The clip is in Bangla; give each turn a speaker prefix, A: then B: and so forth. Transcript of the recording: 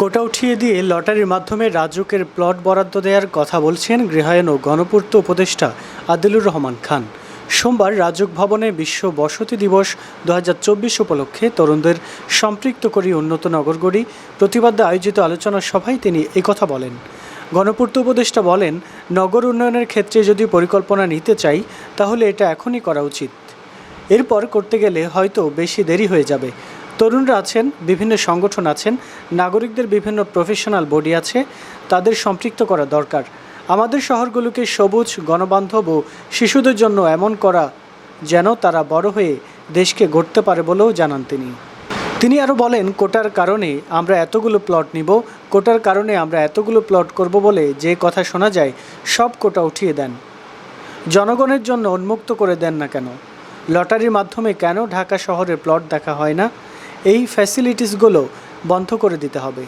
A: কোটা উঠিয়ে দিয়ে লটারির মাধ্যমে রাজুকের প্লট বরাদ্দ দেওয়ার কথা বলছেন গৃহায়ন ও গণপূর্ত উপদেষ্টা আদিলুর রহমান খান। সোমবার রাজুক ভবনে বিশ্ব বসতি দিবস দু হাজার চব্বিশ উপলক্ষে তরুণদের সম্পৃক্ত করি উন্নত নগর গড়ি প্রতিবাদ্যে আয়োজিত আলোচনা সভায় তিনি একথা বলেন। গণপূর্ত উপদেষ্টা বলেন, নগর উন্নয়নের ক্ষেত্রে যদি পরিকল্পনা নিতে চাই, তাহলে এটা এখনই করা উচিত। এরপর করতে গেলে হয়তো বেশি দেরি হয়ে যাবে। তরুণরা আছেন, বিভিন্ন সংগঠন আছেন, নাগরিকদের বিভিন্ন প্রফেশনাল বডি আছে, তাদের সম্পৃক্ত করা দরকার। আমাদের শহরগুলোকে সবুজ, গণবান্ধব ও শিশুদের জন্য এমন করা যেন তারা বড় হয়ে দেশকে গড়তে পারে বলেও জানান তিনি। তিনি আরও বলেন, কোটার কারণে আমরা এতগুলো প্লট নিব, কোটার কারণে আমরা এতগুলো প্লট করব বলে যে কথা শোনা যায়, সব কোটা উঠিয়ে দেন। জনগণের জন্য উন্মুক্ত করে দেন না কেন? লটারির মাধ্যমে কেন ঢাকা শহরে প্লট দেখা হয় না? এই ফ্যাসিলিটিসগুলো বন্ধ করে দিতে হবে।